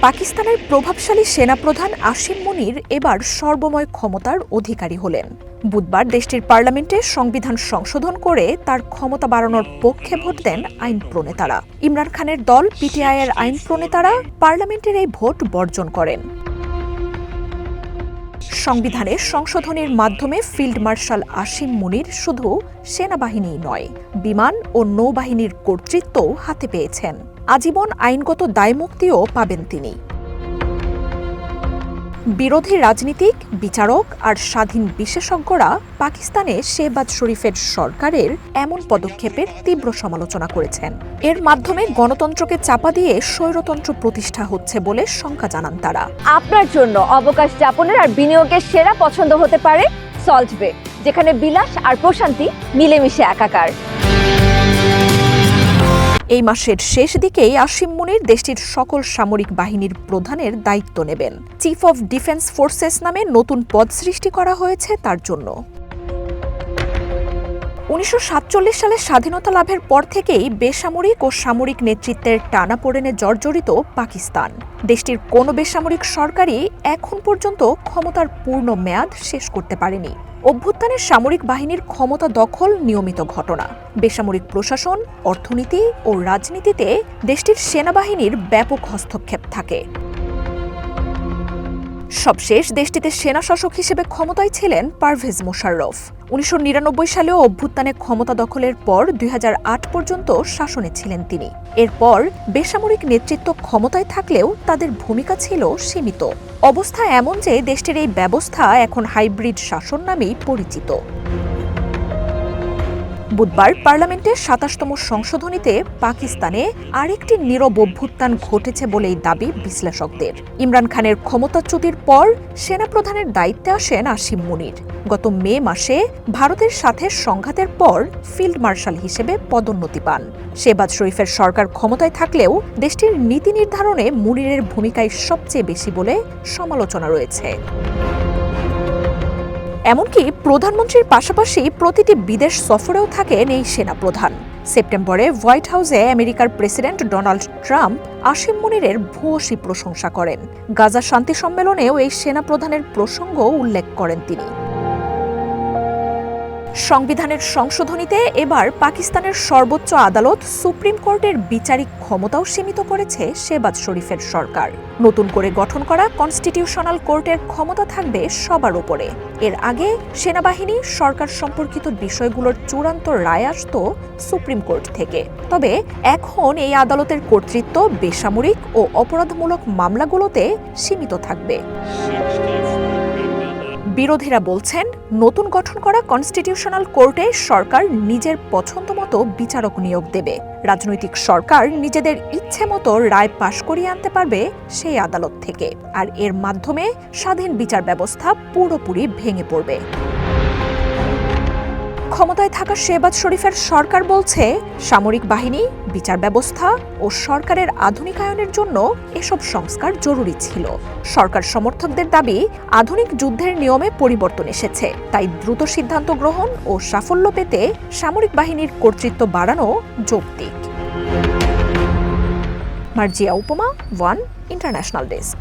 পাকিস্তানের প্রভাবশালী সেনাপ্রধান আসিম মুনির এবার সর্বময় ক্ষমতার অধিকারী হলেন। বুধবার দেশটির পার্লামেন্টে সংবিধান সংশোধন করে তার ক্ষমতা বাড়ানোর পক্ষে ভোট দেন আইন প্রণেতারা। ইমরান খানের দল পিটিআই এর আইন প্রণেতারা পার্লামেন্টের এই ভোট বর্জন করেন। সংবিধানে সংশোধনের মাধ্যমে ফিল্ড মার্শাল আসিম মুনির শুধু সেনাবাহিনী নয়, বিমান ও নৌবাহিনীর কর্তৃত্ব হাতে পেয়েছেন। আজীবন আইনগত দায়মুক্তিও পাবেন তিনি। বিরোধী রাজনীতিক, বিচারক আর স্বাধীন বিশেষজ্ঞরা পাকিস্তানে শেহবাজ শরীফের সরকারের এমন পদক্ষেপের তীব্র সমালোচনা করেছেন। এর মাধ্যমে গণতন্ত্রকে চাপা দিয়ে স্বৈরতন্ত্র প্রতিষ্ঠা হচ্ছে বলে শঙ্কা জানান তারা। আপনার জন্য অবকাশ যাপনের আর বিনিয়োগের সেরা পছন্দ হতে পারে সল্ট বে যেখানে বিলাস আর প্রশান্তি মিলেমিশে একাকার। এই মাসের শেষ দিকেই আসিম মুনির দেশটির সকল সামরিক বাহিনীর প্রধানের দায়িত্ব নেবেন। চিফ অফ ডিফেন্স ফোর্সেস নামে নতুন পদ সৃষ্টি করা হয়েছে তার জন্য। উনিশশো সালে স্বাধীনতা লাভের পর থেকেই বেসামরিক ও সামরিক নেতৃত্বের টানাপোড়েনে জর্জরিত পাকিস্তান। দেশটির কোনো বেসামরিক সরকারই এখন পর্যন্ত ক্ষমতার পূর্ণ মেয়াদ শেষ করতে পারেনি। অভ্যুত্থানের সামরিক বাহিনীর ক্ষমতা দখল নিয়মিত ঘটনা। বেসামরিক প্রশাসন, অর্থনীতি ও রাজনীতিতে দেশটির সেনাবাহিনীর ব্যাপক হস্তক্ষেপ থাকে। সবশেষ দেশটিতে সেনা শাসক হিসেবে ক্ষমতায় ছিলেন পারভেজ মোশাররফ। উনিশশো নিরানব্বই সালেও অভ্যুত্থানে ক্ষমতা দখলের পর দুই হাজার আট পর্যন্ত শাসনে ছিলেন তিনি। এরপর বেসামরিক নেতৃত্ব ক্ষমতায় থাকলেও তাদের ভূমিকা ছিল সীমিত। অবস্থা এমন যে দেশটির এই ব্যবস্থা এখন হাইব্রিড শাসন নামেই পরিচিত। বুধবার পার্লামেন্টের সাতাশতম সংশোধনীতে পাকিস্তানে আরেকটি নীরব অভ্যুত্থান ঘটেছে বলেই দাবি বিশ্লেষকদের। ইমরান খানের ক্ষমতাচ্যুতির পর সেনাপ্রধানের দায়িত্বে আসেন আসিম মুনির। গত মে মাসে ভারতের সাথে সংঘাতের পর ফিল্ড মার্শাল হিসেবে পদোন্নতি পান। শেবাজ শরীফের সরকার ক্ষমতায় থাকলেও দেশটির নীতি নির্ধারণে মুনিরের ভূমিকায় সবচেয়ে বেশি বলে সমালোচনা রয়েছে। এমনকি প্রধানমন্ত্রীর পাশাপাশি প্রতিটি বিদেশ সফরেও থাকেন এই সেনাপ্রধান। সেপ্টেম্বরে হোয়াইট হাউসে আমেরিকার প্রেসিডেন্ট ডোনাল্ড ট্রাম্প আসিম মুনিরের ভূয়সী প্রশংসা করেন। গাজা শান্তি সম্মেলনেও এই সেনাপ্রধানের প্রসঙ্গ উল্লেখ করেন তিনি। সংবিধানের সংশোধনীতে এবার পাকিস্তানের সর্বোচ্চ আদালত সুপ্রিম কোর্টের বিচারিক ক্ষমতাও সীমিত করেছে শেবাজ শরীফের সরকার। নতুন করে গঠন করা কনস্টিটিউশনাল কোর্টের ক্ষমতা থাকবে সবার উপরে এর আগে সেনাবাহিনী সরকার সম্পর্কিত বিষয়গুলোর চূড়ান্ত রায় আসত সুপ্রিম কোর্ট থেকে। তবে এখন এই আদালতের কর্তৃত্ব বেসামরিক ও অপরাধমূলক মামলাগুলোতে সীমিত থাকবে। বিরোধীরা বলছেন, নতুন গঠন করা কনস্টিটিউশনাল কোর্টে সরকার নিজের পছন্দ মতো বিচারক নিয়োগ দেবে। রাজনৈতিক সরকার নিজেদের ইচ্ছে মতো রায় পাশ করিয়ে আনতে পারবে সেই আদালত থেকে। আর এর মাধ্যমে স্বাধীন বিচার ব্যবস্থা পুরোপুরি ভেঙে পড়বে। ক্ষমতায় থাকা শেবাজ শরীফের সরকার বলছে, সামরিক বাহিনী, বিচার ব্যবস্থা ও সরকারের আধুনিকায়নের জন্য এসব সংস্কার জরুরি ছিল। সরকার সমর্থকদের দাবি, আধুনিক যুদ্ধের নিয়মে পরিবর্তন এসেছে। তাই দ্রুত সিদ্ধান্ত গ্রহণ ও সাফল্য পেতে সামরিক বাহিনীর কর্তৃত্ব বাড়ানো যৌক্তিক। মার্জিয়া উপমা, ওয়ান ইন্টারন্যাশনাল ডেস্ক।